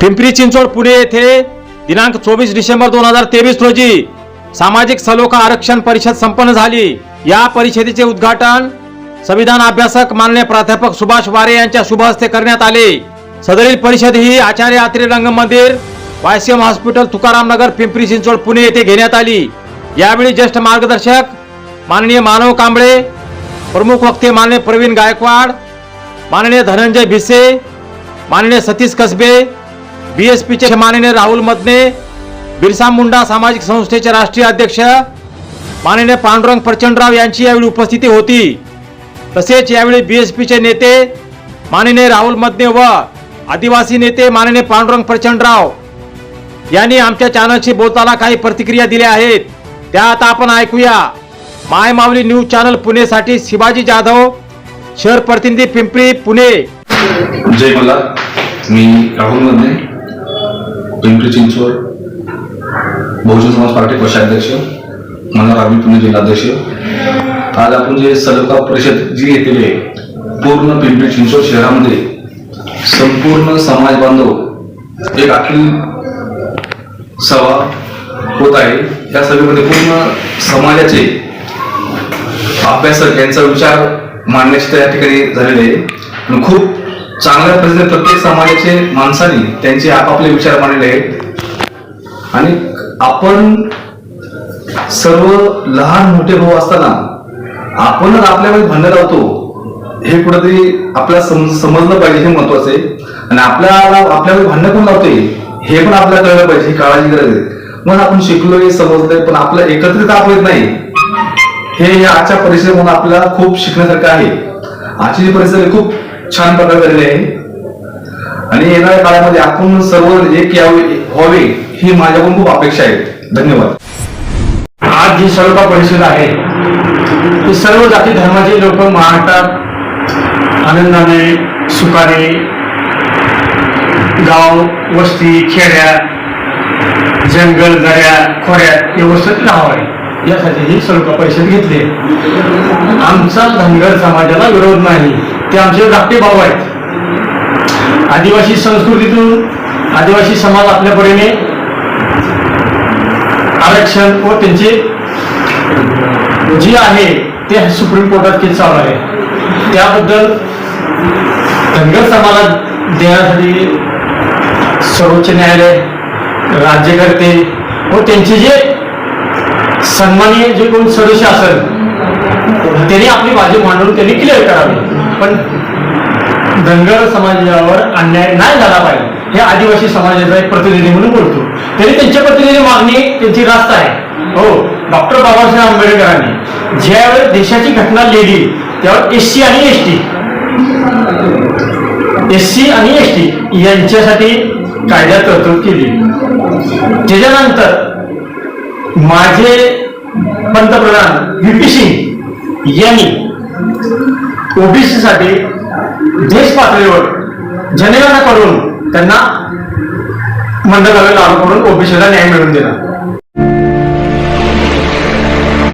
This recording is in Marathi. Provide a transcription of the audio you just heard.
पिंपरी चिंचवड पुणे येथे दिनांक चोवीस डिसेंबर दोन हजार तेवीस रोजी सामाजिक सलोखा आरक्षण परिषद संपन्न झाली. या परिषदेचे उद्घाटन संविधान अभ्यासक माननीय प्राध्यापक सुभाष वारे यांच्या शुभ हस्ते करण्यात आले. सदरील परिषद ही आचार्य आत्रे रंग मंदिर वायसीएम हॉस्पिटल तुकाराम नगर पिंपरी चिंचवड पुणे येथे घेण्यात आली. यावेळी ज्येष्ठ मार्गदर्शक माननीय मानव कांबळे प्रमुख वक्ते माननीय प्रवीण गायकवाड माननीय धनंजय भिसे माननीय सतीश कसबे बी एस पीचे माननीय राहुल मदने बिरसा मुंडा सामाजिक संस्थेचे राष्ट्रीय अध्यक्ष माननीय पांडुरंग प्रचंडराव यांची यावेळी उपस्थिती होती. तसेच यावेळी बी एस पीचे नेते माननीय राहुल मदने व आदिवासी नेते माननीय पांडुरंग प्रचंडराव यांनी आमच्या चॅनलशी बोलताना काही प्रतिक्रिया दिल्या आहेत. त्या आता आपण ऐकूया. माय माऊली न्यूज चॅनल पुणेसाठी शिवाजी जाधव शहर प्रतिनिधी पिंपरी पुणे. जय मला मी राहुलमध्ये पिंपरी चिंचवड बहुजन समाज पार्टी पक्षाध्यक्ष मनोहर आम्ही पुणे जिल्हाध्यक्ष. आज आपण जे सलोखा परिषद जी घेतलेली आहे पूर्ण पिंपरी चिंचवड शहरामध्ये संपूर्ण समाज बांधव एक अखिल सभा होत आहे. या सभेमध्ये पूर्ण समाजाचे अभ्यासक यांचा विचार मांडण्याची त्या ठिकाणी झालेले आहे. खूप चांगल्या पद्धतीने प्रत्येक समाजाचे माणसांनी त्यांचे आपापले विचार मांडले. आहेत आणि आपण सर्व लहान मोठे भाऊ असताना आपणच आपल्यामध्ये भांडण लावतो हे कुठेतरी आपल्याला समजलं पाहिजे हे महत्वाचं आहे. आणि आपल्याला आपल्यामध्ये भांडण कोण लावतोय हे पण आपल्याला कळलं पाहिजे ही काळाची गरज आहे. मग आपण शिकलोय समजलोय पण आपलं एकत्रित आपण येत नाही. हे या आजच्या परिसरामधून आपल्याला खूप शिकण्यासारखं आहे. आजची जी परिस्थिती आहे, खूप छान प्रकार झालेले आहे. आणि येणाऱ्या काळामध्ये आपण सर्व एक यावे व्हावे ही माझ्याकडून खूप अपेक्षा आहे. धन्यवाद. आज जी सर्व परिषद आहे ती सर्व जाती धर्माचे लोक महाराष्ट्रात आनंदाने सुखाने गाव वस्ती खेड्या जंगल दऱ्या खोऱ्यात व्यवस्थित राहावे यासाठी ही सर्व परिषद घेतली आमचा धनगर समाजाला विरोध नाही. ते आमचे धाकटे भाऊ आहेत. आदिवासी संस्कृतीतून आदिवासी समाज आपल्या परीने आरक्षण व त्यांचे जे आहे ते सुप्रीम कोर्टात केस चालू आहे. त्याबद्दल धनगर समाजात देण्यासाठी सर्वोच्च न्यायालय राज्यकर्ते व त्यांचे जे सन्मानीय जे कोण सदस्य असेल त्यांनी आपली बाजू मांडून त्यांनी क्लिअर करावी. पण धनगर समाजावर अन्याय नाही झाला पाहिजे. हे आदिवासी समाजाचा एक प्रतिनिधी म्हणून बोलतो. तरी त्यांच्या प्रतिनिधी मागणी त्यांची रास्त आहे. हो डॉक्टर बाबासाहेब आंबेडकरांनी ज्यावेळेस देशाची घटना लिहिली त्यावर एस सी आणि एस टी एस सी आणि एस टी यांच्यासाठी कायद्यात तरतूद केली. त्याच्यानंतर माझे पंतप्रधान व्ही सिंग यांनी ओबीसी साठी देश पातळीवर जनगणना करून त्यांना मंडळाला लागू करून ओबीसीला न्याय मिळवून दिला.